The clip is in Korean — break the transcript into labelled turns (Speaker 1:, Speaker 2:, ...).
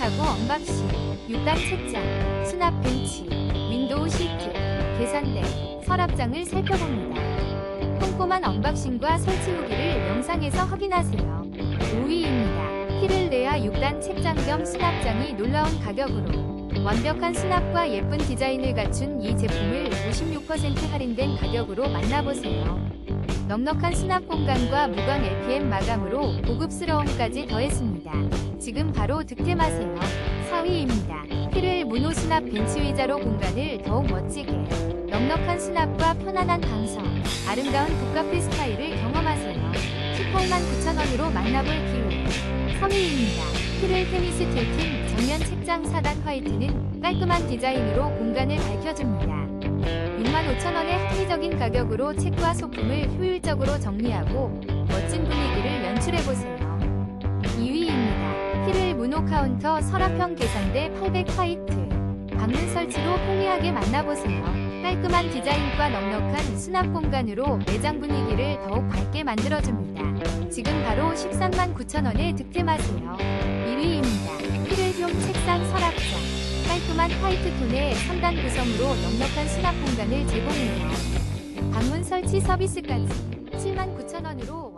Speaker 1: 가구 언박싱, 6단 책장, 수납 벤치, 윈도우 시트, 계산대, 서랍장을 살펴봅니다. 꼼꼼한 언박싱과 설치 후기를 영상에서 확인하세요. 5위입니다. 히를레아 6단 책장 겸 수납장이 놀라운 가격으로 완벽한 수납과 예쁜 디자인을 갖춘 이 제품을 56% 할인된 가격으로 만나보세요. 넉넉한 수납 공간과 무광 LPM 마감으로 고급스러움까지 더했습니다. 지금 바로 득템하세요. 4위입니다. 히를 모노 수납 벤치 의자로 공간을 더욱 멋지게 넉넉한 수납과 편안한 방석, 아름다운 북카페 스타일을 경험하세요. 189,000원으로 만나볼 기회. 3위입니다. 히를 테니스 틸팅 정면 책장 4단 화이트는 깔끔한 디자인으로 공간을 밝혀줍니다. 65,000원의 합리적인 가격으로 책과 소품을 효율적으로 정리하고 멋진 분위기를 연출해보세요. 2위입니다. 히를 무노 카운터 서랍형 계산대 800 화이트. 방문 설치로 편리하게 만나보세요. 깔끔한 디자인과 넉넉한 수납 공간으로 매장 분위기를 더욱 밝게 만들어줍니다. 지금 바로 13만 9천원에 득템하세요. 화이트 톤의 3단 구성으로 넉넉한 수납 공간을 제공해요. 방문 설치 서비스까지 7만 9천원으로